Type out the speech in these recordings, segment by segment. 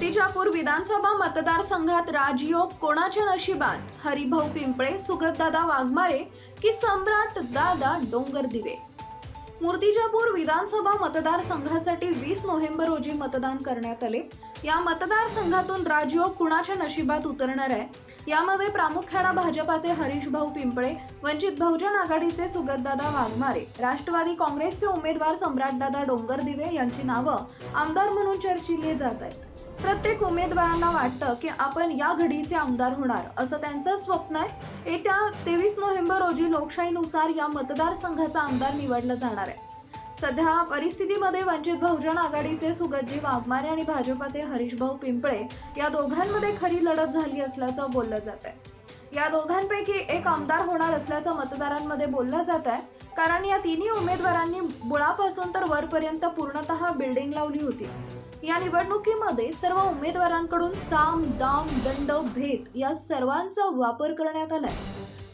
मूर्तिजापूर विधानसभा मतदारसंघात राजयोग कोणाच्या नशिबात? हरिभाऊ पिंपळे सुगतदादा वाघमारे की सम्राट दादा डोंगरदिवे मूर्तिजापूर विधानसभा मतदारसंघासाठी वीस नोव्हेंबर रोजी मतदान करण्यात आले. या मतदारसंघातून राजयोग कुणाच्या नशिबात उतरणार आहे? यामध्ये प्रामुख्याने भाजपाचे हरीश भाऊ पिंपळे वंचित बहुजन आघाडीचे सुगतदादा वाघमारे राष्ट्रवादी काँग्रेसचे उमेदवार सम्राटदादा डोंगरदिवे यांची नावं आमदार म्हणून चर्चिली जात आहेत. प्रत्येक उमेदवारांना वाटतं की आपण या घडीचे आमदार होणार असं त्यांचं स्वप्न आहे. येत्या तेवीस नोव्हेंबर रोजी लोकशाहीनुसार या मतदारसंघाचा आमदार निवडला जाणार आहे. सध्या परिस्थितीमध्ये वंचित बहुजन आघाडीचे सुगतजी वाघमारे आणि भाजपाचे हरीशभाऊ पिंपळे या दोघांमध्ये खरी लढत झाली असल्याचं बोललं जात आहे या दोघांपैकी एक आमदार होणार असल्याचं मतदारांमध्ये बोललं जात आहे कारण या तिन्ही उमेदवारांनी मुळापासून तर वरपर्यंत पूर्णतः बिल्डिंग लावली होती. या निवडणुकीमध्ये सर्व उमेदवारांकडून साम दाम दंड भेद या सर्वांचा वापर करण्यात आलाय.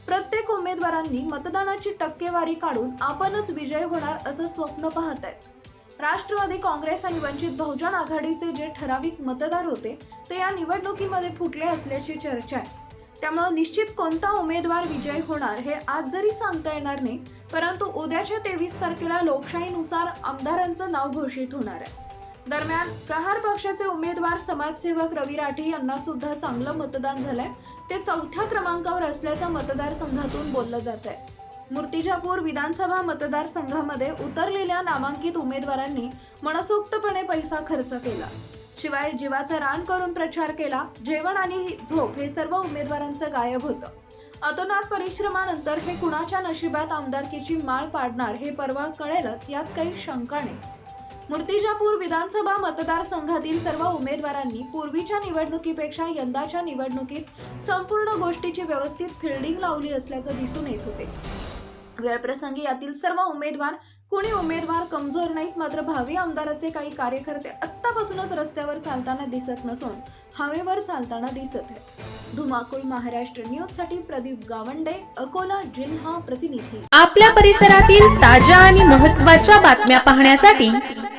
प्रत्येक उमेदवारांनी मतदानाची टक्केवारी काढून आपणच विजय होणार असं स्वप्न पाहत आहेत राष्ट्रवादी काँग्रेस आणि वंचित बहुजन आघाडीचे जे ठराविक मतदार होते ते या निवडणुकीमध्ये फुटले असल्याची चर्चा आहे. त्यामुळे निश्चित कोणता उमेदवार विजय होणार हे आज जरी सांगता येणार नाही परंतु उद्याच्या तेवीस तारखेला लोकशाहीनुसार आमदारांचं नाव घोषित होणार आहे. दरम्यान प्रहार पक्षाचे उमेदवार समाजसेवक रवी राठी यांना सुद्धा चांगलं मतदान झालंय. ते चौथ्या क्रमांकावर असल्याचं मतदारसंघातून बोललं जात आहे मूर्तिजापूर विधानसभा मतदारसंघामध्ये उतरलेल्या नामांकित उमेदवारांनी मनसोक्तपणे पैसा खर्च केला. शिवाय जीवाचं रान करून प्रचार केला जेवण आणि झोप हे सर्व उमेदवारांचं गायब होतं. अतोनात परिश्रमानंतर हे कुणाच्या नशिबात आमदारकीची माळ पाडणार हे परवा कळेलच यात काही शंका नाही. मूर्तिजापूर विधानसभा मतदारसंघातील सर्व उमेदवारांनी पूर्वीच्या निवडणुकीपेक्षा यंदाच्या निवडणुकीत संपूर्ण गोष्टीची व्यवस्थित फिल्डिंग लावली असल्याचं दिसून येत होते. वेळप्रसंगी यातील सर्व उमेदवार कुणी उमेदवार कमजोर नाहीत मात्र भावी आमदाराचे काही कार्यकर्ते आत्तापासूनच रस्त्यावर चालताना दिसत नसून हवेवर चालताना दिसत आहेत. धुमाकूळ महाराष्ट्र न्यूजसाठी प्रदीप गावंडे अकोला जिल्हा प्रतिनिधी. आपल्या परिसरातील ताज्या आणि महत्त्वाच्या बातम्या पाहण्यासाठी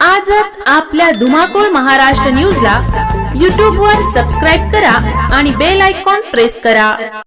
आजच आपल्या धुमाकूळ महाराष्ट्र न्यूजला यूट्यूबवर सबस्क्राईब करा आणि बेल आयकॉन प्रेस करा.